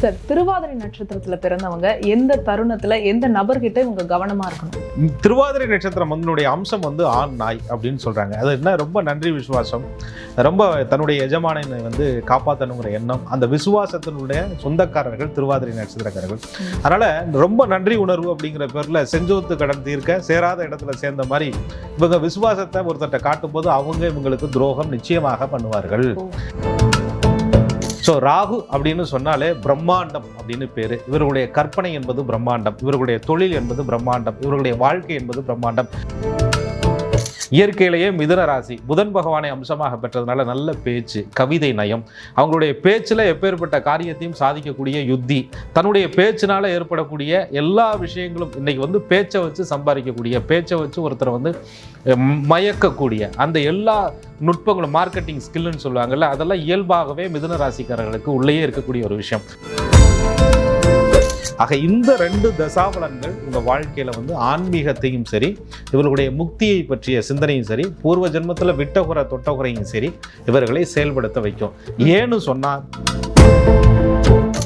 Sir Thiruvathirai நட்சத்திரத்துல பிறந்தவங்க எந்த தருணத்துல எந்த நபர்கிட்ட இவங்க கவனமா இருக்கணும்? திருவாதிரை நட்சத்திரம் அதனுடைய அம்சம் வந்து ஆண் நாய் அப்படின்னு சொல்றாங்க. அது என்ன? ரொம்ப நன்றி விசுவாசம். ரொம்ப தன்னுடைய எஜமானனை வந்து காப்பாற்றணுங்கிற எண்ணம். அந்த விசுவாசத்தினுடைய சொந்தக்காரர்கள் திருவாதிரை நட்சத்திரக்காரர்கள். அதனால ரொம்ப நன்றி உணர்வு அப்படிங்கிற பேர்ல செஞ்சோத்து கடன் தீர்க்க சேராத இடத்துல சேர்ந்த மாதிரி இவங்க விசுவாசத்தை ஒருத்தர்ட்ட காட்டும்போது அவங்க இவங்களுக்கு துரோகம் நிச்சயமாக பண்ணுவார்கள். ஸோ ராகு அப்படின்னு சொன்னாலே பிரம்மாண்டம் அப்படின்னு பேரு. இவர்களுடைய கற்பனை என்பது பிரம்மாண்டம். இவர்களுடைய தொழில் என்பது பிரம்மாண்டம். இவர்களுடைய வாழ்க்கை என்பது பிரம்மாண்டம். இயற்கையிலேயே மிதுன ராசி. புதன் பகவானை அம்சமாக பெற்றதுனால நல்ல பேச்சு கவிதை நயம். அவங்களுடைய பேச்சில் எப்பேற்பட்ட காரியத்தையும் சாதிக்கக்கூடிய யுத்தி தன்னுடைய பேச்சினால் ஏற்படக்கூடிய எல்லா விஷயங்களும் இன்றைக்கி வந்து பேச்சை வச்சு சம்பாதிக்கக்கூடிய பேச்சை வச்சு ஒருத்தரை வந்து மயக்கக்கூடிய அந்த எல்லா நுட்பங்களும் மார்க்கெட்டிங் ஸ்கில்லுன்னு சொல்லுவாங்கள்ல அதெல்லாம் இயல்பாகவே மிதுன ராசிக்காரர்களுக்கு உள்ளேயே இருக்கக்கூடிய ஒரு விஷயம். ஆக இந்த ரெண்டு தசாபலன்கள் இந்த வாழ்க்கையில வந்து ஆன்மீகத்தையும் சரி இவர்களுடைய முக்தியை பற்றிய சிந்தனையும் சரி பூர்வ ஜென்மத்துல விட்டகுறை தொட்டகுறையும் சரி இவர்களை செயல்படுத்த வைக்கும். ஏன்னு சொன்னா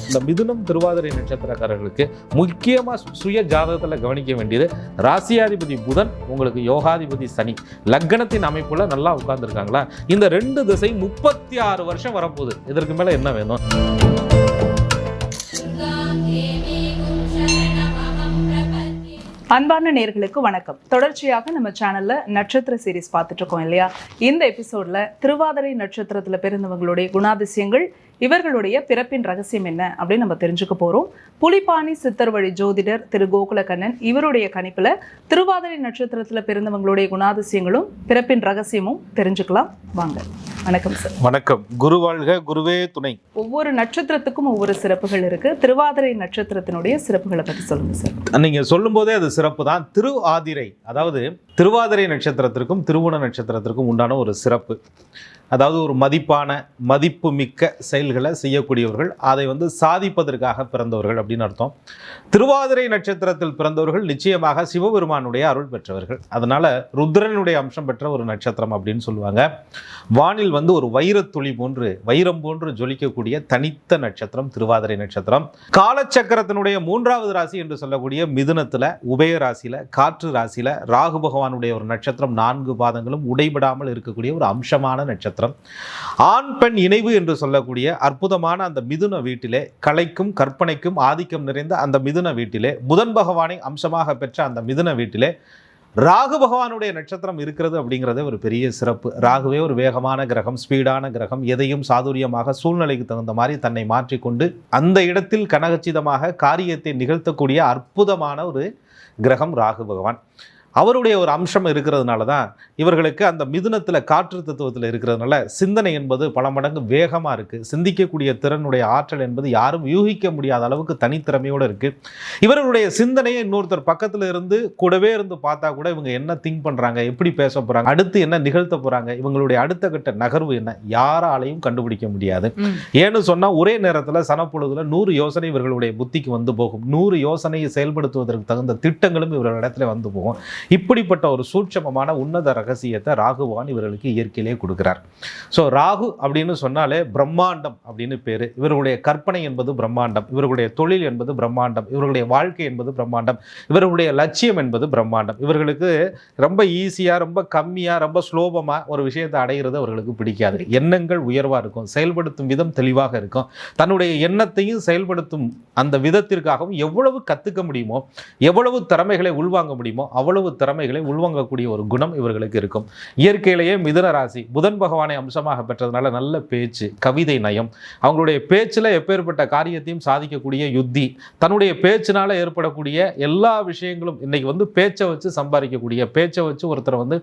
இந்த மிதுனம் திருவாதிரை நட்சத்திரக்காரர்களுக்கு முக்கியமா சுய ஜாதகத்தில் கவனிக்க வேண்டியது ராசியாதிபதி புதன் உங்களுக்கு யோகாதிபதி சனி லக்னத்தின் அமைப்புல நல்லா உட்கார்ந்துருக்காங்களா? இந்த ரெண்டு திசை முப்பத்தி ஆறு வருஷம் வரப்போகுது. இதற்கு மேல என்ன வேணும்? அன்பான நேர்களுக்கு வணக்கம். தொடர்ச்சியாக நம்ம சேனல்ல நட்சத்திர சீரிஸ் பார்த்துட்டு இருக்கோம் இல்லையா? இந்த எபிசோட்ல திருவாதிரை நட்சத்திரத்துல பிறந்தவங்களுடைய குணாதிசயங்கள் இவர்களுடைய பிறப்பின் ரகசியம் என்ன அப்படின்னு நம்ம தெரிஞ்சுக்க போறோம். புலிப்பாணி சித்தர் வழி ஜோதிடர் திரு கோகுலகண்ணன் இவருடைய கணிப்புல திருவாதிரை நட்சத்திரத்துல பிறந்தவங்களுடைய குணாதிசயங்களும் பிறப்பின் ரகசியமும் தெரிஞ்சுக்கலாம். வாங்க. வணக்கம் சார் வணக்கம். குரு வாழ்க குருவே துணை. ஒவ்வொரு நட்சத்திரத்துக்கும் ஒவ்வொரு சிறப்புகள் இருக்கு. திருவாதிரை நட்சத்திரத்தினுடைய சிறப்புகளை பத்தி சொல்லுங்க சார் நீங்க சொல்லும்போதே அது சிறப்பு தான். திரு ஆதிரை அதாவது திருவாதிரை நட்சத்திரத்திற்கும் திருவோண நட்சத்திரத்திற்கும் உண்டான ஒரு சிறப்பு. அதாவது ஒரு மதிப்பான மதிப்பு மிக்க செயல்களை செய்யக்கூடியவர்கள் அதை வந்து சாதிப்பதற்காக பிறந்தவர்கள் அப்படின்னு அர்த்தம். திருவாதிரை நட்சத்திரத்தில் பிறந்தவர்கள் நிச்சயமாக சிவபெருமானுடைய அருள் பெற்றவர்கள். அதனால ருத்ரனுடைய அம்சம் பெற்ற ஒரு நட்சத்திரம் அப்படின்னு சொல்லுவாங்க. வானில் வந்து ஒரு வைரத்துளி போன்று வைரம் போன்று ஜொலிக்கக்கூடிய தனித்த நட்சத்திரம் திருவாதிரை நட்சத்திரம். காலச்சக்கரத்தினுடைய மூன்றாவது ராசி என்று சொல்லக்கூடிய மிதுனத்தில் உபய ராசியில காற்று ராசியில ராகு பகவானுடைய ஒரு நட்சத்திரம் நான்கு பாதங்களும் உடைபடாமல் இருக்கக்கூடிய ஒரு அம்சமான நட்சத்திரம். ஆண் பெண் இணைவு என்று சொல்லக்கூடிய அற்புதமான அந்த மிதுன வீட்டிலே கலைக்கும் கற்பனைக்கும் ஆதிக்கம் நிறைந்த அந்த மிதுன வீட்டிலே புதன் பகவானை அம்சமாக பெற்ற அந்த மிதுன வீட்டிலே ராகு பகவானுடைய நட்சத்திரம் இருக்கிறது அப்படிங்கிறதே ஒரு பெரிய சிறப்பு. ராகுவே ஒரு வேகமான கிரகம் ஸ்பீடான கிரகம் எதையும் சாதுரியமாக சூழ்நிலைக்கு தகுந்த மாதிரி தன்னை மாற்றிக்கொண்டு அந்த இடத்தில் கனகச்சிதமாக காரியத்தை நிகழ்த்தக்கூடிய அற்புதமான ஒரு கிரகம் ராகு பகவான். அவருடைய ஒரு அம்சம் இருக்கிறதுனால தான் இவர்களுக்கு அந்த மிதுனத்தில் காற்று தத்துவத்தில் இருக்கிறதுனால சிந்தனை என்பது பல மடங்கு வேகமாக இருக்குது சிந்திக்கக்கூடிய திறனுடைய ஆற்றல் என்பது யாரும் யூகிக்க முடியாத அளவுக்கு தனித்திறமையோடு இருக்குது இவர்களுடைய சிந்தனையை இன்னொருத்தர் பக்கத்தில் இருந்து கூடவே இருந்து பார்த்தா கூட இவங்க என்ன திங்க் பண்ணுறாங்க எப்படி பேச போகிறாங்க அடுத்து என்ன நிகழ்த்த போகிறாங்க இவங்களுடைய அடுத்த கட்ட நகர்வு என்ன யாராலையும் கண்டுபிடிக்க முடியாது. ஏன்னு சொன்னால் ஒரே நேரத்தில் சனப்பொழுதுல நூறு யோசனை இவர்களுடைய புத்திக்கு வந்து போகும். நூறு யோசனையை செயல்படுத்துவதற்கு தகுந்த திட்டங்களும் இவர்களிடத்துல வந்து போகும். இப்படிப்பட்ட ஒரு சூட்சமமான உன்னத ரகசியத்தை ராகுவான் இவர்களுக்கு இயற்கையிலே கொடுக்கிறார். ஸோ ராகு அப்படின்னு சொன்னாலே பிரம்மாண்டம் அப்படின்னு பேர். இவர்களுடைய கற்பனை என்பது பிரம்மாண்டம். இவர்களுடைய தொழில் என்பது பிரம்மாண்டம். இவர்களுடைய வாழ்க்கை என்பது பிரம்மாண்டம். இவர்களுடைய லட்சியம் என்பது பிரம்மாண்டம். இவர்களுக்கு ரொம்ப ஈஸியாக ரொம்ப கம்மியாக ரொம்ப சுலோபமாக ஒரு விஷயத்தை அடைகிறது அவர்களுக்கு பிடிக்காது. எண்ணங்கள் உயர்வாக இருக்கும். செயல்படுத்தும் விதம் தெளிவாக இருக்கும். தன்னுடைய எண்ணத்தையும் செயல்படுத்தும் அந்த விதத்திற்காகவும் எவ்வளவு கற்றுக்க முடியுமோ எவ்வளவு திறமைகளை உள்வாங்க முடியுமோ அவ்வளவு திறமைகளை உள்வாங்கக்கூடிய ஒரு குணம் இவர்களுக்கு இருக்கும். இயற்கையிலேயே மிதுன ராசி புதன் பகவானை அம்சமாக பெற்றதுனால நல்ல பேச்சு கவிதை நயம். அவங்களுடைய பேச்சில் எப்பேற்பட்ட காரியத்தையும் சாதிக்கக்கூடிய யுத்தி தன்னுடைய பேச்சினால் ஏற்படக்கூடிய எல்லா விஷயங்களும் இன்றைக்கி வந்து பேச்சை வச்சு சம்பாதிக்கக்கூடிய பேச்சை வச்சு ஒருத்தரை வந்து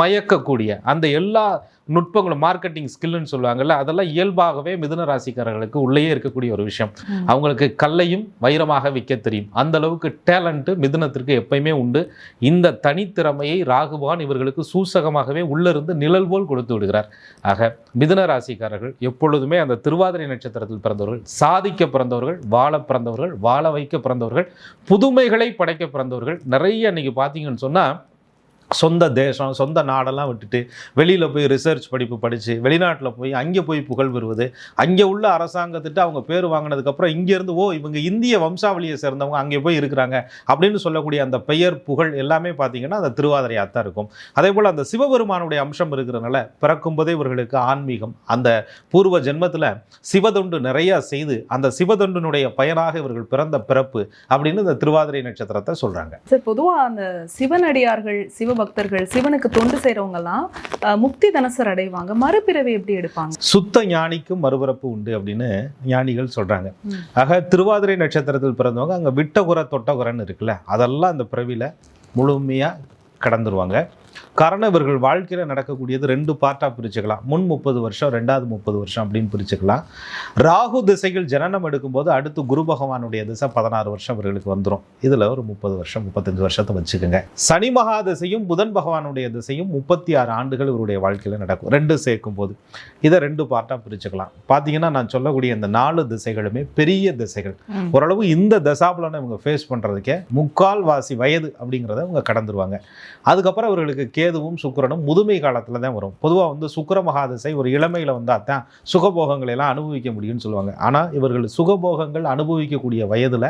மயக்கக்கூடிய அந்த எல்லா நுட்பங்களும் மார்க்கெட்டிங் ஸ்கில்லுன்னு சொல்லுவாங்கல்ல அதெல்லாம் இயல்பாகவே மிதுன ராசிக்காரர்களுக்கு உள்ளேயே இருக்கக்கூடிய ஒரு விஷயம். அவங்களுக்கு கல்லையும் வைரமாக விற்க தெரியும். அந்த அளவுக்கு டேலண்ட்டு மிதுனத்திற்கு எப்பயுமே உண்டு. இந்த தனித்திறமையை ராகுவான் இவர்களுக்கு சூசகமாகவே உள்ளிருந்து நிழல் போல் கொடுத்து விடுகிறார். ஆக மிதுன ராசிக்காரர்கள் எப்பொழுதுமே அந்த திருவாதிரை நட்சத்திரத்தில் பிறந்தவர்கள் சாதிக்க பிறந்தவர்கள் வாழ பிறந்தவர்கள் வாழ வைக்க பிறந்தவர்கள் புதுமைகளை படைக்க பிறந்தவர்கள். நிறைய இன்னைக்கு பார்த்தீங்கன்னு சொன்னால் சொந்த தேசம் சொந்த நாடெல்லாம் விட்டுட்டு வெளியில் போய் ரிசர்ச் படிப்பு படித்து வெளிநாட்டில் போய் அங்கே போய் புகழ் பெறுவது அங்கே உள்ள அரசாங்கத்திட்ட அவங்க பேர் வாங்கினதுக்கப்புறம் இங்கேருந்து ஓ இவங்க இந்திய வம்சாவளியை சேர்ந்தவங்க அங்கே போய் இருக்கிறாங்க அப்படின்னு சொல்லக்கூடிய அந்த பெயர் புகழ் எல்லாமே பார்த்தீங்கன்னா அந்த திருவாதிரையாக தான் இருக்கும். அதே போல் அந்த சிவபெருமானுடைய அம்சம் இருக்கிறனால பிறக்கும்போதே இவர்களுக்கு ஆன்மீகம் அந்த பூர்வ ஜென்மத்தில் சிவதொண்டு நிறையா செய்து அந்த சிவதொண்டினுடைய பயனாக இவர்கள் பிறந்த பிறப்பு அப்படின்னு இந்த திருவாதிரை நட்சத்திரத்தை சொல்கிறாங்க சார் பொதுவாக அந்த சிவனடியார்கள் சிவபக்தர்கள் சிவனுக்கு தொண்டு செய்றவங்கலாம் அஹ், முக்தி தனசர் அடைவாங்க. மறுபிறவி எப்படி எடுப்பாங்க? சுத்த ஞானிக்கும் மறுபிறப்பு உண்டு அப்படின்னு ஞானிகள் சொல்றாங்க. ம். ஆக திருவாதிரை நட்சத்திரத்தில் பிறந்தவங்க அங்க விட்டகுர தொட்டகுரன்னு இருக்குல்ல அதெல்லாம் அந்த பிறவியில முழுமையா கடந்துருவாங்க. காரணம் இவர்கள் வாழ்க்கையில் நடக்கக்கூடியது ரெண்டு பார்ட்டாக பிரிச்சுக்கலாம். முன் முப்பது வருஷம் ரெண்டாவது முப்பது வருஷம் அப்படின்னு பிரிச்சுக்கலாம். ராகு திசைகள் ஜனனம் எடுக்கும்போது அடுத்து குரு பகவானுடைய திசை பதினாறு வருஷம் இவர்களுக்கு வந்துடும் இதில் ஒரு முப்பது வருஷம் முப்பத்தஞ்சு வருஷத்தை வச்சுக்கோங்க. சனி மகா திசையும் புதன் பகவானுடைய திசையும் முப்பத்தி ஆறு ஆண்டுகள் இவருடைய வாழ்க்கையில் நடக்கும். ரெண்டு சேர்க்கும் போது இதை ரெண்டு பார்ட்டாக பிரிச்சுக்கலாம். பார்த்தீங்கன்னா நான் சொல்லக்கூடிய இந்த நாலு திசைகளுமே பெரிய திசைகள். ஓரளவு இந்த தசாபலனை இவங்க ஃபேஸ் பண்ணுறதுக்கே முக்கால் வாசி வயது அப்படிங்கிறத இவங்க கடந்துருவாங்க. அதுக்கப்புறம் அவர்களுக்கு கேதுவும் சுக்கரனும் முதுமை காலத்தில் தான் வரும். பொதுவாக வந்து சுக்கர மகாதசை ஒரு இளமையில் வந்தால் தான் சுகபோகங்களை எல்லாம் அனுபவிக்க முடியும்னு சொல்லுவாங்க. ஆனால் இவர்கள் சுகபோகங்கள் அனுபவிக்கக்கூடிய வயதில்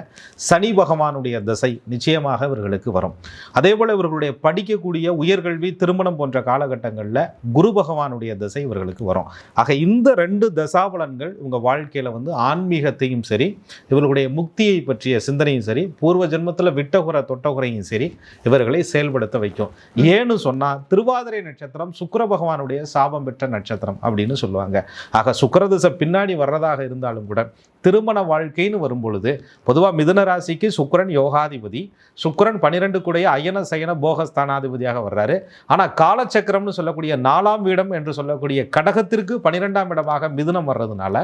சனி பகவானுடைய தசை நிச்சயமாக இவர்களுக்கு வரும். அதே போல் இவர்களுடைய படிக்கக்கூடிய உயர்கல்வி திருமணம் போன்ற காலகட்டங்களில் குரு பகவானுடைய தசை இவர்களுக்கு வரும். ஆக இந்த ரெண்டு தசாபலன்கள் இவங்க வாழ்க்கையில் வந்து ஆன்மீகத்தையும் சரி இவர்களுடைய முக்தியை பற்றிய சிந்தனையும் சரி பூர்வ ஜென்மத்தில் விட்டகுற தொட்டகுறையும் சரி இவர்களை செயல்படுத்த வைக்கும். ஏன்னு சொன்னால் திருவாதிரை நட்சத்திரம் சுக்கர பகவானுடைய சாபம் பெற்ற நட்சத்திரம் அப்படின்னு சொல்லுவாங்க. ஆக சுக்கரதிசை பின்னாடி வர்றதாக இருந்தாலும் கூட திருமண வாழ்க்கைன்னு வரும்பொழுது பொதுவாக மிதுன ராசிக்கு சுக்கிரன் யோகாதிபதி சுக்கிரன் பன்னிரெண்டு கூடைய அயன சயன போகஸ்தானாதிபதியாக வர்றாரு. ஆனால் காலச்சக்கரம்னு சொல்லக்கூடிய நாலாம் வீடம் என்று சொல்லக்கூடிய கடகத்திற்கு பன்னிரெண்டாம் இடமாக மிதுனம் வர்றதுனால.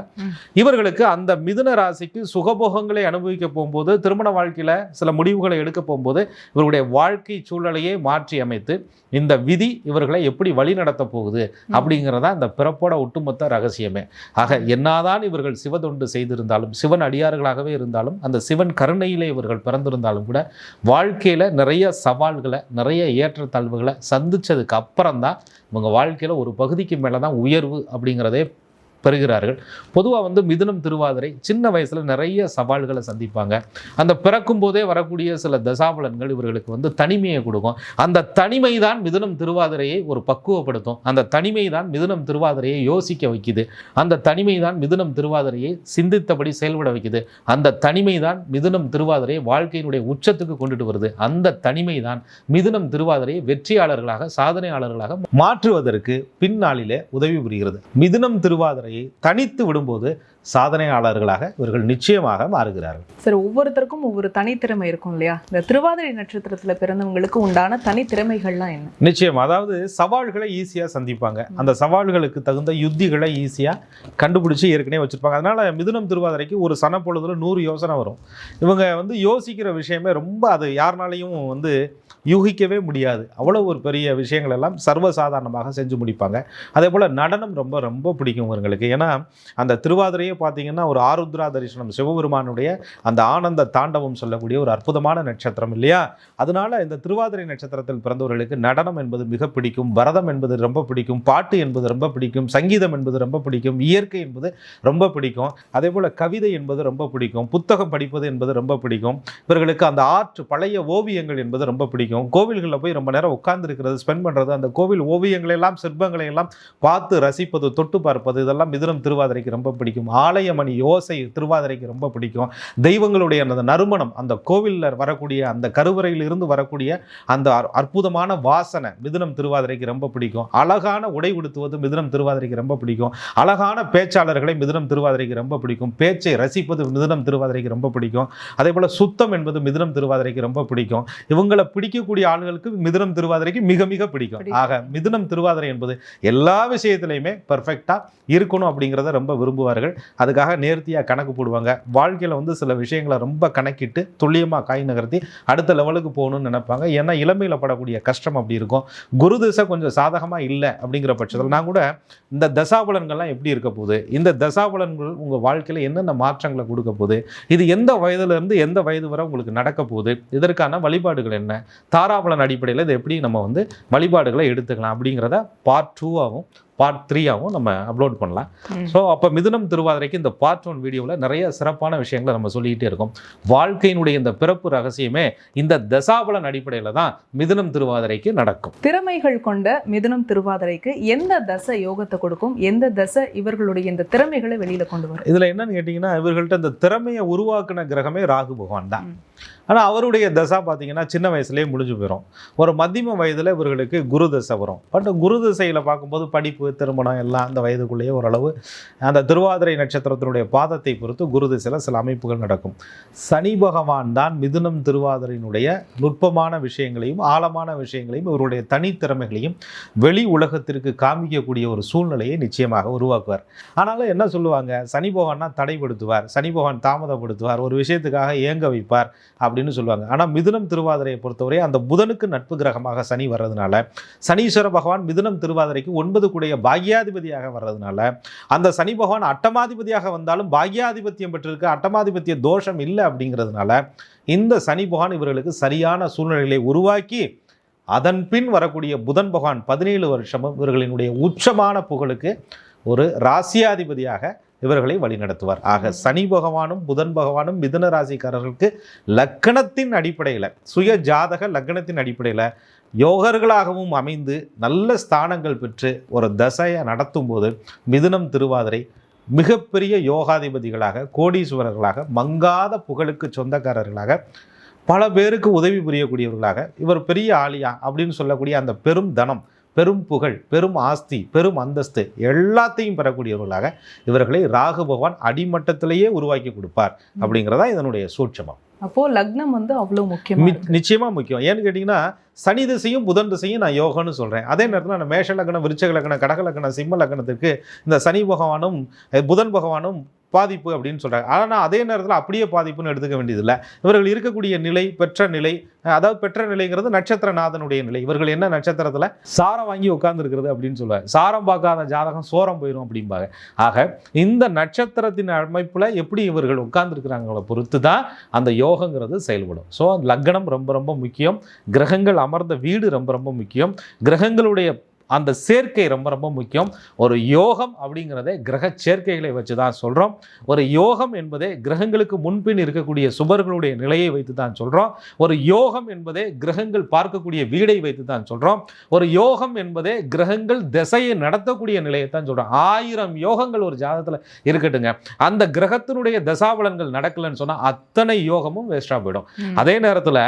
இவர்களுக்கு அந்த மிதுன ராசிக்கு சுகபோகங்களை அனுபவிக்க போகும்போது திருமண வாழ்க்கையில் சில முடிவுகளை எடுக்க போகும்போது இவருடைய வாழ்க்கை சூழலையே மாற்றி அமைத்து இந்த விதி இவர்களை எப்படி வழி நடத்த போகுது அப்படிங்கிறதா இந்த பிறப்போட ஒட்டுமொத்த ரகசியமே. ஆக என்னதான் இவர்கள் சிவதொண்டு இருந்தாலும் சிவன் அடியார்களாகவே இருந்தாலும் அந்த சிவன் கருணையிலே இவர்கள் பிறந்திருந்தாலும் கூட வாழ்க்கையில் நிறைய சவால்களை நிறைய ஏற்றத்தாழ்வுகளை சந்தித்ததுக்கு அப்புறம் தான் இவங்க வாழ்க்கையில் ஒரு பகுதிக்கு மேலே தான் உயர்வு அப்படிங்கிறதே பெறுகிறார்கள். பொதுவாக வந்து மிதுனம் திருவாதிரை சின்ன வயசில் நிறைய சவால்களை சந்திப்பாங்க. அந்த பிறக்கும் போதே வரக்கூடிய சில தசாபலன்கள் இவர்களுக்கு வந்து தனிமையை கொடுக்கும். அந்த தனிமை தான் மிதுனம் திருவாதிரையை ஒரு பக்குவப்படுத்தும். அந்த தனிமை தான் மிதுனம் திருவாதிரையை யோசிக்க வைக்குது. அந்த தனிமை தான் மிதுனம் திருவாதிரையை சிந்தித்தபடி செயல்பட வைக்குது. அந்த தனிமை தான் மிதுனம் திருவாதிரையை வாழ்க்கையினுடைய உச்சத்துக்கு கொண்டுட்டு வருது. அந்த தனிமை தான் மிதுனம் திருவாதிரையை வெற்றியாளர்களாக சாதனையாளர்களாக மாற்றுவதற்கு பின்னாளிலே உதவி புரிகிறது. மிதுனம் திருவாதிரை தனித்து விடும்போது சாதனையாளர்களாக இவர்கள் நிச்சயமாக மாறுகிறார்கள். சார் ஒவ்வொருத்தருக்கும் ஒவ்வொரு தனித்திறமை இருக்கும் இல்லையா? இந்த திருவாதிரை நட்சத்திரத்துல பிறந்தவங்களுக்கு உண்டான தனித்திறமைகள்லாம் என்ன? நிச்சயம். அதாவது சவால்களை ஈஸியாக சந்திப்பாங்க. அந்த சவால்களுக்கு தகுந்த யுத்திகளை ஈஸியாக கண்டுபிடிச்சி ஏற்கனவே வச்சுருப்பாங்க. அதனால் மிதுனம் திருவாதிரைக்கு ஒரு சனப்பொழுதுல நூறு யோசனை வரும். இவங்க வந்து யோசிக்கிற விஷயமே ரொம்ப அது யாருனாலையும் வந்து யூகிக்கவே முடியாது. அவ்வளோ ஒரு பெரிய விஷயங்கள் எல்லாம் சர்வசாதாரணமாக செஞ்சு முடிப்பாங்க. அதே போல் நடனம் ரொம்ப ரொம்ப பிடிக்கும் இவங்களுக்கு. ஏன்னா அந்த திருவாதிரையே பார்த்தீங்கன்னா ஒரு ஆருத்ரா தரிசனம் சிவபெருமானுடைய அந்த ஆனந்த தாண்டவம் சொல்லக்கூடிய ஒரு அற்புதமான நட்சத்திரம் இல்லையா? அதனால இந்த திருவாதிரை நட்சத்திரத்தில் பிறந்தவர்களுக்கு நடனம் என்பது மிக பிடிக்கும் பரதம் என்பது ரொம்ப பிடிக்கும் பாட்டு என்பது ரொம்ப பிடிக்கும் சங்கீதம் என்பது ரொம்ப பிடிக்கும் இயற்கை என்பது ரொம்ப பிடிக்கும் அதே போல் கவிதை என்பது ரொம்ப பிடிக்கும் புத்தகம் படிப்பது என்பது ரொம்ப பிடிக்கும் இவர்களுக்கு அந்த ஆர்ட் பழைய ஓவியங்கள் என்பது ரொம்ப பிடிக்கும் கோவில்களில் போய் ரொம்ப நேரம் உட்கார்ந்துருக்கிறது ஸ்பெண்ட் பண்ணுறது அந்த கோவில் ஓவியங்களை எல்லாம் சிற்பங்களை எல்லாம் பார்த்து ரசிப்பது தொட்டு பார்ப்பது இதெல்லாம் மிதுனம் திருவாதிரைக்கு ரொம்ப பிடிக்கும். ஆலயமணி யோசை திருவாதிரைக்கு ரொம்ப பிடிக்கும். தெய்வங்களுடைய அந்த நறுமணம் அந்த கோவிலில் வரக்கூடிய அந்த கருவறையில் இருந்து வரக்கூடிய அந்த அற்- அற்புதமான வாசனை மிதுனம் திருவாதிரைக்கு ரொம்ப பிடிக்கும். அழகான உடை உடுத்துவது மிதுனம் திருவாதிரைக்கு ரொம்ப பிடிக்கும். அழகான பேச்சாளர்களை மிதுனம் திருவாதிரைக்கு ரொம்ப பிடிக்கும். பேச்சை ரசிப்பது மிதுனம் திருவாதிரைக்கு ரொம்ப பிடிக்கும். அதே போல் சுத்தம் என்பது மிதுனம் திருவாதிரைக்கு ரொம்ப பிடிக்கும். இவங்களை பிடிக்கக்கூடிய ஆளுகளுக்கு மிதுனம் திருவாதிரைக்கு மிக மிக பிடிக்கும். பிடிக்கும். ஆக மிதுனம் திருவாதிரை என்பது எல்லா விஷயத்திலையுமே பர்ஃபெக்டாக இருக்கணும் அப்படிங்கிறத ரொம்ப விரும்புவார்கள். அதுக்காக நேர்த்தியாக கணக்கு போடுவாங்க. வாழ்க்கையில் வந்து சில விஷயங்களை ரொம்ப கணக்கிட்டு துல்லியமாக காய் நகர்த்தி அடுத்த லெவலுக்கு போகணும்னு நினைப்பாங்க. ஏன்னா இளமையில் படக்கூடிய கஷ்டம் அப்படி இருக்கும். குரு திசை கொஞ்சம் சாதகமாக இல்லை அப்படிங்கிற பட்சத்தில் நான் கூட இந்த தசாபலன்கள்லாம் எப்படி இருக்க போகுது? இந்த தசாபலன்கள் உங்கள் வாழ்க்கையில் என்னென்ன மாற்றங்களை கொடுக்க போகுது? இது எந்த வயதுலேருந்து எந்த வயது வரை உங்களுக்கு நடக்க போகுது? இதற்கான வழிபாடுகள் என்ன? தாராபலன் அடிப்படையில் இதை எப்படி நம்ம வந்து வழிபாடுகளை எடுத்துக்கலாம் அப்படிங்கிறத பார்ட் டூவாகவும் பார்ட் த்ரீயாகவும் நம்ம அப்லோட் பண்ணலாம். ஸோ அப்போ மிதுனம் திருவாதிரைக்கு இந்த பார்ட் ஒன் வீடியோவில் நிறைய சிறப்பான விஷயங்களை நம்ம சொல்லிக்கிட்டே இருக்கோம். வாழ்க்கையினுடைய இந்த பிறப்பு ரகசியமே இந்த தசாபலன் அடிப்படையில் தான் மிதுனம் திருவாதிரைக்கு நடக்கும். திறமைகள் கொண்ட மிதுனம் திருவாதிரைக்கு எந்த தசை யோகத்தை கொடுக்கும்? எந்த தசை இவர்களுடைய இந்த திறமைகளை வெளியில கொண்டு வரும்? இதில் என்னன்னு கேட்டிங்கன்னா இவர்கள்ட்ட இந்த திறமையை உருவாக்குன கிரகமே ராகு பகவான் தான். ஆனால் அவருடைய தசா பார்த்தீங்கன்னா சின்ன வயசுலேயே முடிஞ்சு போயிடும் ஒரு மத்தியம வயதில் இவர்களுக்கு குரு தசை வரும். பட் குரு தசையில் பார்க்கும்போது படிப்பு திருமணம் எல்லாம் அந்த வயதுக்குள்ளேயே ஓரளவு அந்த திருவாதிரை நட்சத்திரத்தினுடைய பாதத்தை பொறுத்து குரு திசையில் சில அமைப்புகள் நடக்கும். சனி பகவான் தான் மிதுனம் திருவாதிரையினுடைய நுட்பமான விஷயங்களையும் ஆழமான விஷயங்களையும் இவருடைய தனித்திறமைகளையும் வெளி உலகத்திற்கு காமிக்கக்கூடிய ஒரு சூழ்நிலையை நிச்சயமாக உருவாக்குவார். ஆனாலும் என்ன சொல்லுவாங்க? சனி பகவான்னா தடைப்படுத்துவார் சனி பகவான் தாமதப்படுத்துவார். ஒரு விஷயத்துக்காக ஏங்க வைப்பார். அப்படின்னு சொல்லுவாங்க. ஆனால் மிதுனம் திருவாதிரையை பொறுத்தவரை அந்த புதனுக்கு நட்பு கிரகமாக சனி வர்றதுனால சனீஸ்வர பகவான் மிதுனம் திருவாதிரைக்கு ஒன்பது கூடைய பாக்யாதிபதியாக வர்றதுனால அந்த சனி பகவான் அட்டமாதிபதியாக வந்தாலும் பாக்யாதிபத்தியம் பெற்றிருக்கு அட்டமாதிபத்திய தோஷம் இல்லை அப்படிங்கிறதுனால இந்த சனி பகவான் இவர்களுக்கு சரியான சூழ்நிலைகளை உருவாக்கி அதன் பின் வரக்கூடிய புதன் பகவான் பதினேழு வருஷமும் இவர்களினுடைய உச்சமான புகழுக்கு ஒரு ராசியாதிபதியாக இவர்களை வழிநடத்துவார் ஆக சனி பகவானும் புதன் பகவானும் மிதுன ராசிக்காரர்களுக்கு லக்கணத்தின் அடிப்படையில் சுய ஜாதக லக்கணத்தின் அடிப்படையில் யோகர்களாகவும் அமைந்து நல்ல ஸ்தானங்கள் பெற்று ஒரு தசையை நடத்தும் போது மிதுனம் திருவாதிரை மிகப்பெரிய யோகாதிபதிகளாக கோடீஸ்வரர்களாக மங்காத புகழுக்கு சொந்தக்காரர்களாக பல பேருக்கு உதவி புரியக்கூடியவர்களாக இவர் பெரிய ஆளியா அப்படின்னு சொல்லக்கூடிய அந்த பெரும் தனம் பெரும் புகழ் பெரும் ஆஸ்தி பெரும் அந்தஸ்து எல்லாத்தையும் பெறக்கூடியவர்களாக இவர்களை ராகு பகவான் அடிமட்டத்திலேயே உருவாக்கி கொடுப்பார் அப்படிங்கிறதா இதனுடைய சூட்சமம். அப்போ லக்னம் வந்து அவ்வளவு முக்கியமா. நிச்சயமா முக்கியம். ஏன்னு கேட்டிங்கன்னா சனி திசையும் புதன் திசையும் நான் யோகன்னு சொல்கிறேன் அதே நேரத்தில் நான் மேஷ லக்னம் விருச்சக லக்னம் கடக லக்னம் சிம்ம லக்னத்துக்கு இந்த சனி பகவானும் புதன் பகவானும் பாதிப்பு அப்படின்னு சொல்கிறாங்க ஆனால் அதே நேரத்தில் அப்படியே பாதிப்புன்னு எடுத்துக்க வேண்டியதில்லை. இவர்கள் இருக்கக்கூடிய நிலை பெற்ற நிலை அதாவது பெற்ற நிலைங்கிறது நட்சத்திரநாதனுடைய நிலை. இவர்கள் என்ன நட்சத்திரத்தில்? சாரம் வாங்கி உட்கார்ந்துருக்கிறது அப்படின்னு சொல்லுவாங்க. சாரம் பார்க்காத ஜாதகம் சோரம் போயிடும் அப்படிம்பாங்க. ஆக இந்த நட்சத்திரத்தின் அமைப்பில் எப்படி இவர்கள் உட்கார்ந்துருக்கிறாங்களோ பொறுத்து தான் அந்த யோகங்கிறது செயல்படும். ஸோ லக்னம் ரொம்ப ரொம்ப முக்கியம். கிரகங்கள் அமர்ந்த வீடு ரொம்ப ரொம்ப முக்கியம். கிரகங்களுடைய அந்த சேர்க்கை ரொம்ப ரொம்ப முக்கியம். ஒரு யோகம் அப்படிங்கிறதே கிரக சேர்க்கைகளை வச்சு தான் சொல்கிறோம் ஒரு யோகம் என்பதே கிரகங்களுக்கு முன்பின் இருக்கக்கூடிய சுபர்களுடைய நிலையை வைத்து தான் சொல்கிறோம் ஒரு யோகம் என்பதே கிரகங்கள் பார்க்கக்கூடிய வீடை வைத்து தான் சொல்கிறோம் ஒரு யோகம் என்பதே கிரகங்கள் திசையை நடத்தக்கூடிய நிலையை தான் சொல்கிறோம் ஆயிரம் யோகங்கள் ஒரு ஜாதகத்தில் இருக்கட்டுங்க. அந்த கிரகத்தினுடைய தசாபலன்கள் நடக்கலைன்னு சொன்னால் அத்தனை யோகமும் வேஸ்டாக போயிடும். அதே நேரத்தில்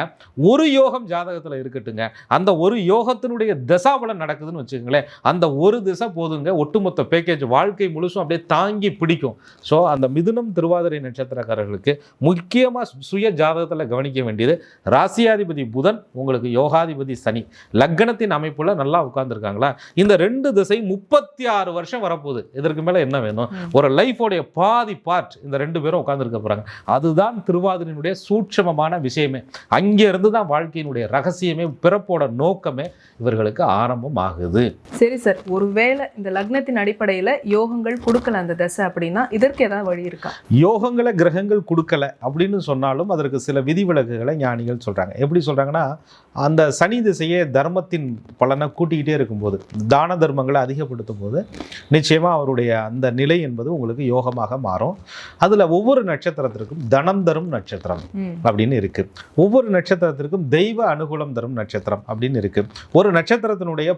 ஒரு யோகம் ஜாதகத்தில் இருக்கட்டுங்க. அந்த ஒரு யோகத்தினுடைய தசாபலன் நடக்குதுன்னு வச்சுக்கோங்களேன். அந்த ஒரு திசை போதுங்க ஒட்டுமொத்த பேக்கேஜ் வாழ்க்கை முழுசும் அப்படியே தாங்கி பிடிக்கும். ஸோ அந்த மிதுனம் திருவாதிரை நட்சத்திரக்காரர்களுக்கு முக்கியமாக சுய ஜாதகத்தில் கவனிக்க வேண்டியது ராசியாதிபதி புதன் உங்களுக்கு யோகாதிபதி சனி. லக்னத்தின் அமைப்புல நல்லா உட்கார்ந்துருக்காங்களா? இந்த ரெண்டு திசை முப்பத்தி ஆறு வருஷம் வரப்போகுது. இதற்கு மேலே என்ன வேணும். ஒரு லைஃபோடைய பாதி பார்ட் இந்த ரெண்டு பேரும் உட்கார்ந்துருக்க போகிறாங்க அதுதான் திருவாதிரையினுடைய சூட்சமமான விஷயமே. அங்கே இருந்து தான் வாழ்க்கையினுடைய ரகசியமே பிறப்போட நோக்கமே இவர்களுக்கு ஆரம்பம் ஆகுது சரி சார் ஒருவேளை இந்த லக்னத்தின் அடிப்படையில யோகங்கள் கொடுக்கல அந்த தசை அப்படின்னா இதற்கு ஏதாவது வழி இருக்கா? யோகங்களை கிரகங்கள் கொடுக்கல அப்படின்னு சொன்னாலும் அதற்கு சில விதிவிலக்குகளை ஞானிகள் சொல்றாங்க. எப்படி சொல்றாங்கன்னா அந்த சனி திசையே தர்மத்தின் பலனை கூட்டிக்கிட்டே இருக்கும்போது தான தர்மங்களை அதிகப்படுத்தும் போது நிச்சயமா அவருடைய அந்த நிலை என்பது உங்களுக்கு யோகமாக மாறும். அதுல ஒவ்வொரு நட்சத்திரத்திற்கும் தனம் தரும் நட்சத்திரம். அப்படின்னு இருக்கு. ஒவ்வொரு நட்சத்திரத்திற்கும் தெய்வ அனுகூலம் தரும் நட்சத்திரம் அப்படின்னு இருக்கு. ஒரு நட்சத்திரத்தினுடைய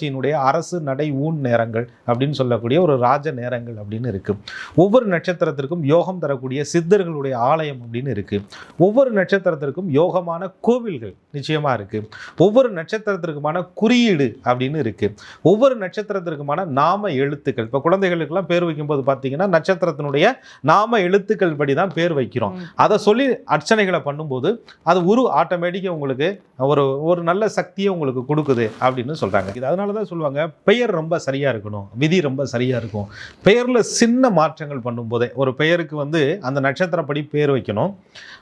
கட்சியினுடைய அரசு நடை ஊன் நேரங்கள் அப்படின்னு சொல்லக்கூடிய ஒரு ராஜ நேரங்கள் அப்படின்னு இருக்கு. ஒவ்வொரு நட்சத்திரத்திற்கும் யோகம் தரக்கூடிய சித்தர்களுடைய ஆலயம் அப்படின்னு இருக்கு. ஒவ்வொரு நட்சத்திரத்திற்கும் யோகமான கோவில்கள் நிச்சயமாக இருக்குது ஒவ்வொரு நட்சத்திரத்திற்குமான குறியீடு அப்படின்னு இருக்குது ஒவ்வொரு நட்சத்திரத்திற்குமான நாம எழுத்துக்கள். இப்போ குழந்தைகளுக்கெல்லாம் பேர் வைக்கும்போது பார்த்தீங்கன்னா நட்சத்திரத்தினுடைய நாம எழுத்துக்கள் படி தான் பேர் வைக்கிறோம். அதை சொல்லி அர்ச்சனைகளை பண்ணும்போது அது உரு ஆட்டோமேட்டிக்காக உங்களுக்கு ஒரு ஒரு நல்ல சக்தியை உங்களுக்கு கொடுக்குது அப்படின்னு சொல்கிறாங்க இது அதனால தான் சொல்லுவாங்க பெயர் ரொம்ப சரியாக இருக்கணும் விதி ரொம்ப சரியாக இருக்கும். பெயரில் சின்ன மாற்றங்கள் பண்ணும்போதே ஒரு பெயருக்கு வந்து அந்த நட்சத்திரப்படி பேர் வைக்கணும்.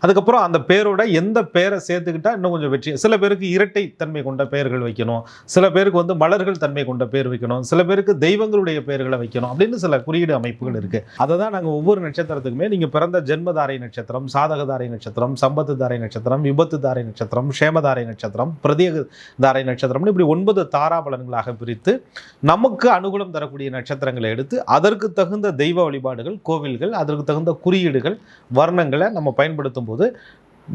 அதுக்கப்புறம் அந்த பேரோட எந்த பெயரை சேர்த்துக்கிட்டா இன்னும் கொஞ்சம் வெற்றி. சில பேருக்கு இரட்டை தன்மை கொண்ட பெயர்கள் வைக்கணும். சில பேருக்கு வந்து மலர்கள் தன்மை கொண்ட பேர் வைக்கணும். சில பேருக்கு தெய்வங்களுடைய பெயர்களை வைக்கணும் அப்படின்னு சில குறியீடு அமைப்புகள் இருக்குது அதை தான் நாங்கள் ஒவ்வொரு நட்சத்திரத்துக்குமே நீங்கள் பிறந்த ஜென்மதாரை நட்சத்திரம் சாதகதாரை நட்சத்திரம் சம்பத்து தாரை நட்சத்திரம் விபத்து தாரை நட்சத்திரம் ஷேமதாரை நட்சத்திரம் பிரதேக தாரை நட்சத்திரம்னு இப்படி ஒன்பது தாராபலன்களாக பிரித்து நமக்கு அனுகூலம் தரக்கூடிய நட்சத்திரங்களை எடுத்து அதற்கு தகுந்த தெய்வ வழிபாடுகள் கோவில்கள் அதற்கு தகுந்த குறியீடுகள் வர்ணங்களை நம்ம பயன்படுத்தும் போது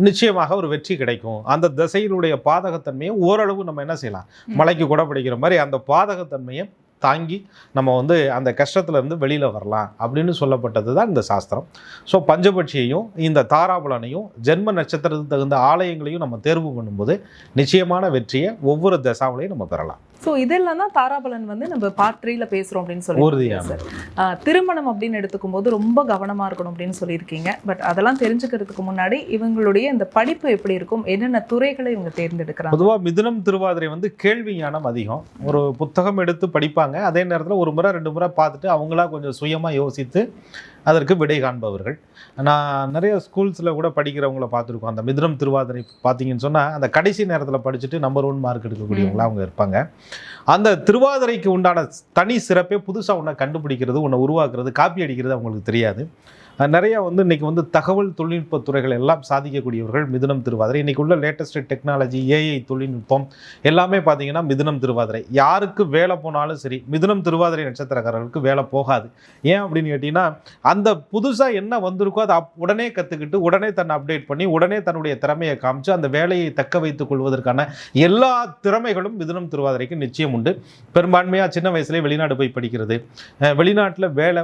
நிச்சயமாக ஒரு வெற்றி கிடைக்கும். அந்த திசையினுடைய பாதகத்தன்மையை ஓரளவு நம்ம என்ன செய்யலாம். மலைக்கு கூட பிடிக்கிற மாதிரி அந்த பாதகத்தன்மையை தாங்கி நம்ம வந்து அந்த கஷ்டத்துல இருந்து வெளியில வரலாம் அப்படின்னு சொல்லப்பட்டது தான் இந்த சாஸ்திரம். ஸோ பஞ்சபட்சியையும் இந்த தாராபலனையும் ஜென்ம நட்சத்திரத்துக்கு தகுந்த ஆலயங்களையும் நம்ம தேர்வு பண்ணும்போது நிச்சயமான வெற்றியை ஒவ்வொரு தசாவிலையும் நம்ம பெறலாம். ஸோ இதெல்லாம் தான் தாராபலன் வந்து நம்ம பார்ட் த்ரீல பேசுறோம் அப்படின்னு சொல்லி. சார் திருமணம் அப்படின்னு எடுத்துக்கும் போது ரொம்ப கவனமா இருக்கணும் அப்படின்னு சொல்லியிருக்கீங்க. பட் அதெல்லாம் தெரிஞ்சுக்கிறதுக்கு முன்னாடி இவங்களுடைய இந்த படிப்பு எப்படி இருக்கும்? என்னென்ன துறைகளை இவங்க தேர்ந்தெடுக்கிறாங்க? பொதுவாக மிதுனம் திருவாதிரை வந்து கேள்வி ஞானம் அதிகம். ஒரு புத்தகம் எடுத்து படிப்பாங்க. அதே நேரத்தில் ஒரு முறை ரெண்டு முறை பார்த்துட்டு அவங்களா கொஞ்சம் சுயமாக யோசித்து அதற்கு விடை காண்பவர்கள். நான் நிறைய ஸ்கூல்ஸில் கூட படிக்கிறவங்கள பார்த்துருக்கோம். அந்த மிதுனம் திருவாதிரை பார்த்தீங்கன்னு சொன்னால் அந்த கடைசி நேரத்தில் படிச்சுட்டு நம்பர் ஒன் மார்க் எடுக்கக்கூடியவங்களா அவங்க இருப்பாங்க. அந்த திருவாதிரைக்கு உண்டான தனி சிறப்பே புதுசாக ஒன்றை கண்டுபிடிக்கிறது ஒன்றை உருவாக்குறது காப்பி அடிக்கிறது அவங்களுக்கு தெரியாது. நிறையா வந்து இன்றைக்கி வந்து தகவல் தொழில்நுட்ப துறைகள் எல்லாம் சாதிக்கக்கூடியவர்கள் மிதுனம் திருவாதிரை. இன்னைக்கு உள்ள லேட்டஸ்ட் டெக்னாலஜி ஏஐ தொழில்நுட்பம் எல்லாமே பார்த்தீங்கன்னா மிதுனம் திருவாதிரை. யாருக்கு வேலை போனாலும் சரி மிதுனம் திருவாதிரை நட்சத்திரக்காரர்களுக்கு வேலை போகாது. ஏன் அப்படின்னு கேட்டிங்கன்னா அந்த புதுசாக என்ன வந்திருக்கோ அதை அப்- உடனே கற்றுக்கிட்டு உடனே தன்னை அப்டேட் பண்ணி உடனே தன்னுடைய திறமையை காமிச்சு அந்த வேலையை தக்க வைத்துக் கொள்வதற்கான எல்லா திறமைகளும் மிதுனம் திருவாதிரைக்கு நிச்சயம் உண்டு. பெரும்பான்மையாக சின்ன வயசுலேயே வெளிநாடு போய் படிக்கிறது. வெளிநாட்டில் வேலை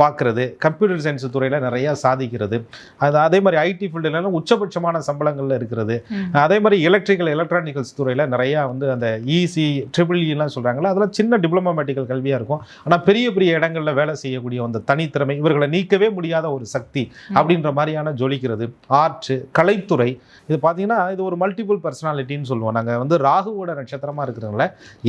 பார்க்குறது கம்ப்யூட்டர் சயின்ஸ் துறையில் நிறையா சாதிக்கிறது அது அதே மாதிரி ஐடி ஃபீல்டுலாம் உச்சபட்சமான சம்பளங்களில் இருக்கிறது. அதே மாதிரி எலக்ட்ரிக்கல் எலக்ட்ரானிக்கல்ஸ் துறையில் நிறையா வந்து அந்த E இசி ட்ரிபிள் இலாம் சொல்கிறாங்களா அதெல்லாம் சின்ன டிப்ளமோ மெடிக்கல் கல்வியாக இருக்கும். ஆனால் பெரிய பெரிய இடங்களில் வேலை செய்யக்கூடிய அந்த தனித்திறமை இவர்களை நீக்கவே முடியாத ஒரு சக்தி அப்படின்ற மாதிரியான ஜொலிக்கிறது. ஆர்ட் கலைத்துறை இது பார்த்தீங்கன்னா இது ஒரு மல்டிபிள் பர்சனாலிட்டின்னு சொல்லுவோம். நாங்கள் வந்து ராகுவோட நட்சத்திரமாக இருக்கிறவங்கள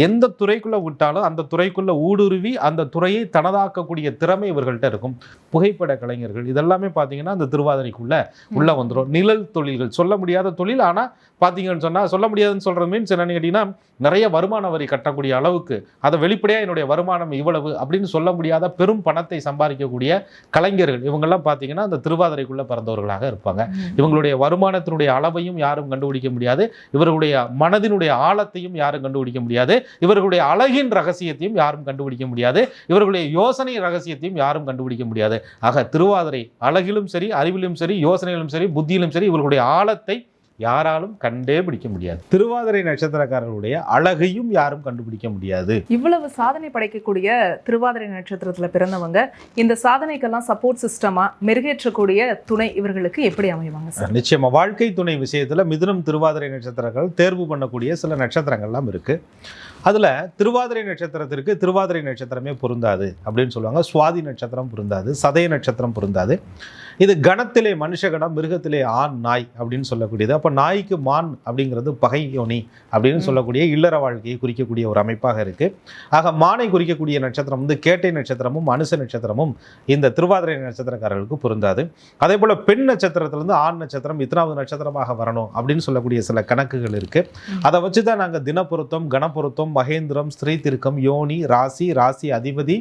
எந்த துறைக்குள்ளே விட்டாலும் அந்த துறைக்குள்ளே ஊடுருவி அந்த துறையை தனதாக்கக்கூடிய திறமை இவர்கள்ட்ட இருக்கும். புகைப்பட கலைஞர்கள் இதெல்லாமே பார்த்தீங்கன்னா அந்த திருவாதிரைக்குள்ள உள்ள வந்துடும் நிழல் தொழில்கள் சொல்ல முடியாத தொழில் ஆனால் பார்த்தீங்கன்னு சொன்னால் சொல்ல முடியாதுன்னு சொல்கிற மீன்ஸ் என்னன்னு கேட்டிங்கன்னா நிறைய வருமான வரி கட்டக்கூடிய அளவுக்கு அதை வெளிப்படையாக என்னுடைய வருமானம் இவ்வளவு அப்படின்னு சொல்ல முடியாத பெரும் பணத்தை சம்பாதிக்கக்கூடிய கலைஞர்கள் இவங்கெல்லாம் பார்த்தீங்கன்னா அந்த திருவாதிரைக்குள்ளே பிறந்தவர்களாக இருப்பாங்க. இவங்களுடைய வருமானத்தினுடைய அளவையும் யாரும் கண்டுபிடிக்க முடியாது. இவர்களுடைய மனதினுடைய ஆழத்தையும் யாரும் கண்டுபிடிக்க முடியாது. இவர்களுடைய அழகின் ரகசியத்தையும் யாரும் கண்டுபிடிக்க முடியாது. இவர்களுடைய யோசனை ரகசியத்தையும் யாரும் கண்டுபிடிக்க முடியாது. ஆக திருவாதிரை அழகிலும் சரி அறிவிலும் சரி யோசனையிலும் சரி புத்தியிலும் சரி இவர்களுடைய ஆழத்தை யாராலும் கண்டே பிடிக்க முடியாது. திருவாதிரை நட்சத்திரக்காரர்களுடைய அழகையும் யாரும் கண்டுபிடிக்க முடியாது. இவ்வளவு சாதனை படைக்கக்கூடிய திருவாதிரை நட்சத்திரத்துல பிறந்தவங்க இந்த சாதனைக்கெல்லாம் சப்போர்ட் சிஸ்டமா மெருகேற்றக்கூடிய துணை இவர்களுக்கு எப்படி அமைவாங்க சார்? நிச்சயமா வாழ்க்கை துணை விஷயத்துல மிதுனம் திருவாதிரை நட்சத்திரங்கள் தேர்வு பண்ணக்கூடிய சில நட்சத்திரங்கள்லாம் இருக்கு. அதுல திருவாதிரை நட்சத்திரத்திற்கு திருவாதிரை நட்சத்திரமே பொருந்தாது அப்படின்னு சொல்லுவாங்க. சுவாதி நட்சத்திரம் பொருந்தாது சதய நட்சத்திரம் பொருந்தாது. இது கணத்திலே மனுஷகணம் மிருகத்திலே ஆண் நாய் அப்படின்னு சொல்லக்கூடியது அப்போ நாய்க்கு மான் அப்படிங்கிறது பகை யோனி அப்படின்னு. சொல்லக்கூடிய இல்லற வாழ்க்கையை குறிக்கக்கூடிய ஒரு அமைப்பாக இருக்கு ஆக மானை குறிக்கக்கூடிய நட்சத்திரம் வந்து கேட்டை நட்சத்திரமும் அனுச நட்சத்திரமும் இந்த திருவாதிரை நட்சத்திரக்காரர்களுக்கு பொருந்தாது அதே போல பெண் நட்சத்திரத்திலிருந்து ஆண் நட்சத்திரம் இத்தனாவது நட்சத்திரமாக வரணும் அப்படின்னு சொல்லக்கூடிய சில கணக்குகள் இருக்கு ம். அதை வச்சு தான் நாங்கள் தினப்பொருத்தம் கணப்பொருத்தம் மகேந்திரம் ஸ்திரீ திருக்கம் யோனி ராசி ராசி அதிபதி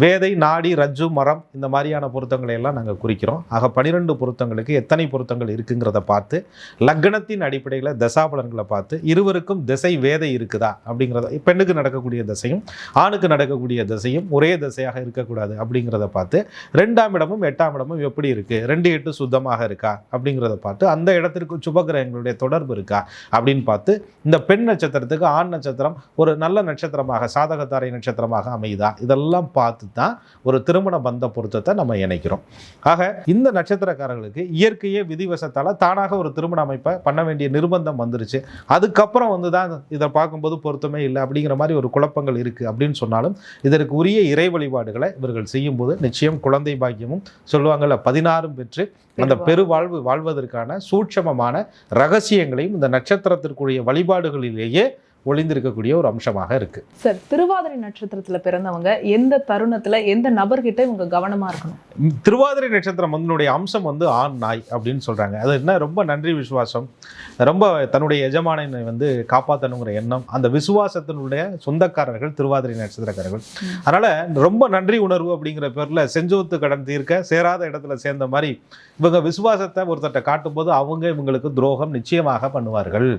வேதை நாடி ரஜ்ஜு மரம் இந்த மாதிரியான பொருத்தங்களை எல்லாம் நாங்கள் குறிக்கிறோம். ஆக பனிரெண்டு பொருத்தங்களுக்கு எத்தனை பொருத்தங்கள் இருக்குங்கிறத பார்த்து லக்னத்தின் அடிப்படையில் தசாபலன்களை பார்த்து இருவருக்கும் திசை வேதை இருக்குதா அப்படிங்கிறத பெண்ணுக்கு நடக்கக்கூடிய திசையும் ஆணுக்கு நடக்கக்கூடிய திசையும் ஒரே திசையாக இருக்கக்கூடாது அப்படிங்கிறத பார்த்து ரெண்டாம் இடமும் எட்டாம் இடமும் எப்படி இருக்குது ரெண்டு எட்டு சுத்தமாக இருக்கா? அப்படிங்கிறத பார்த்து அந்த இடத்திற்கு சுபகிரகங்களுடைய தொடர்பு இருக்கா? அப்படின்னு பார்த்து இந்த பெண் நட்சத்திரத்துக்கு ஆண் நட்சத்திரம் ஒரு நல்ல நட்சத்திரமாக சாதகத்தாரை நட்சத்திரமாக அமையுதா? இதெல்லாம் பார்த்து பார்த்து தான் ஒரு திருமண பந்த பொருத்தத்தை நம்ம இணைக்கிறோம். ஆக இந்த நட்சத்திரக்காரர்களுக்கு இயற்கையே விதிவசத்தால் தானாக ஒரு திருமண அமைப்பை பண்ண வேண்டிய நிர்பந்தம் வந்துருச்சு. அதுக்கப்புறம் வந்து தான் இதை பார்க்கும்போது பொருத்தமே இல்லை அப்படிங்கிற மாதிரி ஒரு குழப்பங்கள் இருக்குது அப்படின்னு சொன்னாலும் இதற்கு உரிய இறை வழிபாடுகளை இவர்கள் செய்யும்போது நிச்சயம் குழந்தை பாக்கியமும் சொல்லுவாங்கல்ல பதினாறும் பெற்று அந்த பெருவாழ்வு வாழ்வதற்கான சூட்சமமான ரகசியங்களையும் இந்த நட்சத்திரத்திற்குரிய வழிபாடுகளிலேயே ஒளிந்திருக்கக்கூடிய ஒரு அம்சமாக இருக்கு. சார் திருவாதிரை நட்சத்திரத்துல பிறந்தவங்க எந்த தருணத்துல எந்த நபர்கிட்ட இவங்க கவனமா இருக்கணும்? திருவாதிரை நட்சத்திரம் அதனுடைய அம்சம் வந்து ஆண் நாய் அப்படின்னு சொல்றாங்க. அது என்ன? ரொம்ப நன்றி விசுவாசம். ரொம்ப தன்னுடைய எஜமானனை வந்து காப்பாற்றணுங்கிற எண்ணம். அந்த விசுவாசத்தினுடைய சொந்தக்காரர்கள் திருவாதிரை நட்சத்திரக்காரர்கள். அதனால ரொம்ப நன்றி உணர்வு அப்படிங்கிற பேர்ல செஞ்சோத்து கடன் தீர்க்க சேராத இடத்துல சேர்ந்த மாதிரி இவங்க விசுவாசத்தை ஒருத்தட்ட காட்டும்போது அவங்க இவங்களுக்கு துரோகம் நிச்சயமாக பண்ணுவார்கள்.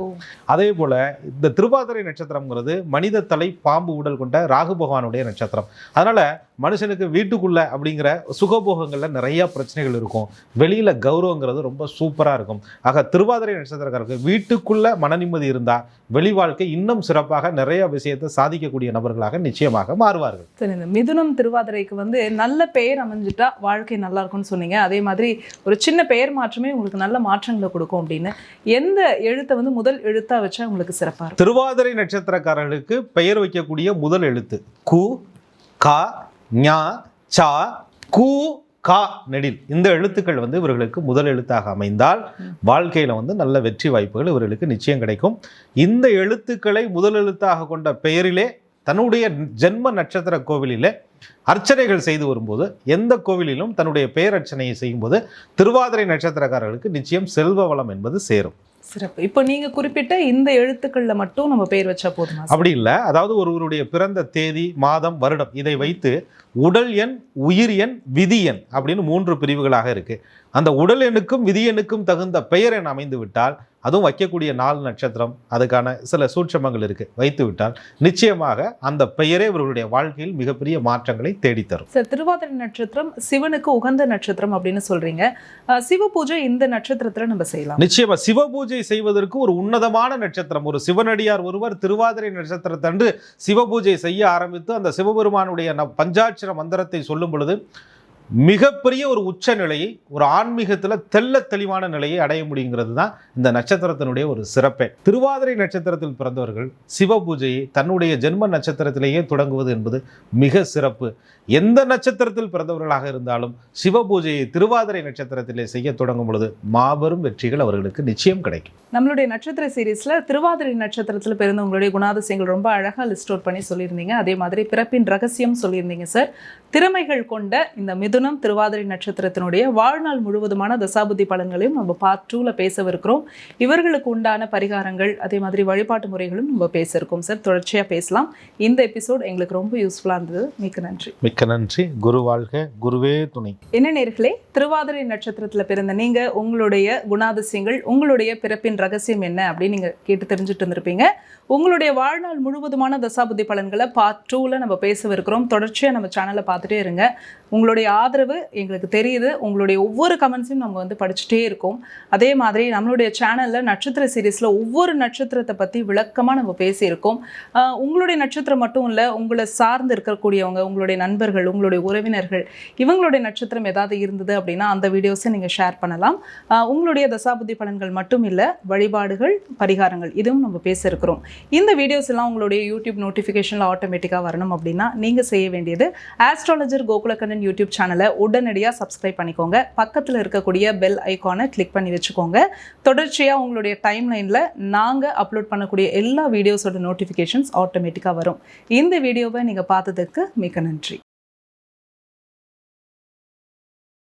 அதே போல இந்த திருவாதிரை நட்சத்திரம்ங்கிறது மனித தலை பாம்பு உடல் கொண்ட ராகு பகவானுடைய நட்சத்திரம். அதனால மனுஷனுக்கு வீட்டுக்குள்ள அப்படிங்கிற சுகபோகங்கள்ல நிறைய பிரச்சனைகள் இருக்கும். வெளியில கௌரவங்கிறது ரொம்ப சூப்பரா இருக்கும். ஆக திருவாதிரை நட்சத்திரக்காரருக்கு வீட்டுக்குள்ள மன நிம்மதி இருந்தா வெளி வாழ்க்கை இன்னும் சிறப்பாக நிறைய விஷயத்தை சாதிக்கக்கூடிய நபர்களாக நிச்சயமாக மாறுவார்கள். சரி இந்த மிதுனம் திருவாதிரைக்கு வந்து நல்ல பெயர் அமைஞ்சிட்டா வாழ்க்கை நல்லா இருக்கும்னு சொன்னீங்க. அதே மாதிரி ஒரு சின்ன பெயர் மாற்றமே உங்களுக்கு நல்ல மாற்றங்களை கொடுக்கும் அப்படின்னு. எந்த எழுத்தை வந்து முதல் எழுத்தா வச்சா உங்களுக்கு சிறப்பா இருக்கும்? திருவாதிரை நட்சத்திரக்காரர்களுக்கு பெயர் வைக்கக்கூடிய முதல் எழுத்து. கு கா ஞா சா கு கா நெடில். இந்த எழுத்துக்கள் வந்து இவர்களுக்கு முதல் எழுத்தாக அமைந்தால் வாழ்க்கையில் வந்து நல்ல வெற்றி வாய்ப்புகள் இவர்களுக்கு நிச்சயம் கிடைக்கும். இந்த எழுத்துக்களை முதல் எழுத்தாக கொண்ட பெயரிலே தன்னுடைய ஜென்ம நட்சத்திர கோவிலிலே அர்ச்சனைகள் செய்து வரும்போது எந்த கோவிலிலும் தன்னுடைய பெயர் அர்ச்சனையை செய்யும்போது திருவாதிரை நட்சத்திரக்காரர்களுக்கு நிச்சயம் செல்வ வளம் என்பது சேரும். சிறப்பு. இப்போ நீங்க குறிப்பிட்ட இந்த எழுத்துக்கள்ல மட்டும் நம்ம பெயர் வச்சா போதுமா அப்படி இல்லை. அதாவது ஒருவருடைய பிறந்த தேதி மாதம் வருடம் இதை வைத்து உடல் எண் உயிர் எண் விதி எண் அப்படின்னு மூன்று பிரிவுகளாக இருக்கு. அந்த உடல் எண்ணுக்கும் விதி எண்ணுக்கும் தகுந்த பெயர் எண் அமைந்து விட்டால் அதுவும் வைக்கக்கூடிய நாலு நட்சத்திரம் அதுக்கான சில சூட்சமங்கள் இருக்கு வைத்து விட்டால் நிச்சயமாக அந்த பெயரே இவர்களுடைய வாழ்க்கையில் மிகப்பெரிய மாற்றங்களை தேடித்தரும். சார் திருவாதிரை நட்சத்திரம் சிவனுக்கு உகந்த நட்சத்திரம் அப்படின்னு சொல்றீங்க. சிவ பூஜை இந்த நட்சத்திரத்துல நம்ம செய்யலாம். நிச்சயமா சிவ பூஜை செய்வதற்கு ஒரு உன்னதமான நட்சத்திரம். ஒரு சிவனடியார் ஒருவர் திருவாதிரை நட்சத்திரத்தன்று சிவ பூஜை செய்ய ஆரம்பித்து அந்த சிவபெருமானுடைய பஞ்சாட்சர மந்திரத்தை சொல்லும் பொழுது மிகப்பெரிய ஒரு உச்ச நிலையை ஒரு ஆன்மீகத்தில் தெள்ள தெளிவான நிலையை அடைய முடியுங்கிறது தான் இந்த நட்சத்திரத்தினுடைய ஒரு சிறப்பே. திருவாதிரை நட்சத்திரத்தில் பிறந்தவர்கள் சிவ பூஜையை தன்னுடைய ஜென்ம நட்சத்திரத்திலேயே தொடங்குவது என்பது மிக சிறப்பு. எந்த நட்சத்திரத்தில் பிறந்தவர்களாக இருந்தாலும் சிவ பூஜையை திருவாதிரை நட்சத்திரத்திலே செய்ய தொடங்கும் பொழுது மாபெரும் வெற்றிகள் அவர்களுக்கு நிச்சயம் கிடைக்கும். நம்மளுடைய நட்சத்திர சீரீஸ்ல திருவாதிரை நட்சத்திரத்துல பிறந்தவங்களுடைய குணாதிசயங்கள் ரொம்ப அழகா லிஸ்ட் அவுட் பண்ணி சொல்லியிருந்தீங்க. அதே மாதிரி பிறப்பின் ரகசியம் சொல்லியிருந்தீங்க சார் திறமைகள் கொண்ட இந்த மிதுனம் திருவாதிரை நட்சத்திரத்தினுடைய வாழ்நாள் முழுவதுமான தசாபுத்தி பலன்களையும் நம்ம பார்ட் டூல பேசவிருக்கிறோம். இவர்களுக்கு உண்டான பரிகாரங்கள் அதே மாதிரி வழிபாட்டு முறைகளும் நம்ம பேச இருக்கோம் சார் தொடர்ச்சியா பேசலாம். இந்த எபிசோட் எங்களுக்கு ரொம்ப யூஸ்ஃபுல்லா இருந்தது. மிக்க நன்றி. மிக்க நன்றி. குரு வாழ்க. குருவே துணை. என்ன நேர்களே திருவாதிரை நட்சத்திரத்துல பிறந்த நீங்க உங்களுடைய குணாதிசயங்கள் உங்களுடைய பிறப்பின் ரகசியம் என்ன அப்படின்னு நீங்க கேட்டு தெரிஞ்சுட்டு இருந்திருப்பீங்க. உங்களுடைய வாழ்நாள் முழுவதுமான தசாபுத்தி பலன்களை பார்ட் டூவில் நம்ம பேசவிருக்கிறோம். தொடர்ச்சியாக நம்ம சேனலை பார்த்துட்டே இருங்க. உங்களுடைய ஆதரவு எங்களுக்கு தெரியுது. உங்களுடைய ஒவ்வொரு கமெண்ட்ஸையும் நம்ம வந்து படிச்சுட்டே இருக்கோம். அதே மாதிரி நம்மளுடைய சேனலில் நட்சத்திர சீரீஸில் ஒவ்வொரு நட்சத்திரத்தை பற்றி விளக்கமாக நம்ம பேசியிருக்கோம். உங்களுடைய நட்சத்திரம் மட்டும் இல்லை உங்களை சார்ந்து இருக்கக்கூடியவங்க உங்களுடைய நண்பர்கள் உங்களுடைய உறவினர்கள் இவங்களுடைய நட்சத்திரம் ஏதாவது இருந்தது அப்படின்னா அந்த வீடியோஸை நீங்கள் ஷேர் பண்ணலாம். உங்களுடைய தசாபுத்தி பலன்கள் மட்டும் இல்லை வழிபாடுகள் பரிகாரங்கள் இதுவும் நம்ம பேச இருக்கிறோம் இந்த வீடியோஸ் எல்லாம் உங்களுடைய யூடியூப் நோட்டிஃபிகேஷனில் ஆட்டோமேட்டிக்காக வரணும் அப்படின்னா நீங்கள் செய்ய வேண்டியது ஆஸ்ட்ராலஜர் கோகுலக்கண்ணன் யூடியூப் சேனலை உடனடியாக சப்ஸ்கிரைப் பண்ணிக்கோங்க. பக்கத்தில் இருக்கக்கூடிய பெல் ஐக்கானை கிளிக் பண்ணி வச்சுக்கோங்க. தொடர்ச்சியாக உங்களுடைய டைம் லைனில் நாங்கள் அப்லோட் பண்ணக்கூடிய எல்லா வீடியோஸோட நோட்டிஃபிகேஷன்ஸ் ஆட்டோமேட்டிக்காக வரும். இந்த வீடியோவை நீங்கள் பார்த்ததுக்கு மிக்க நன்றி.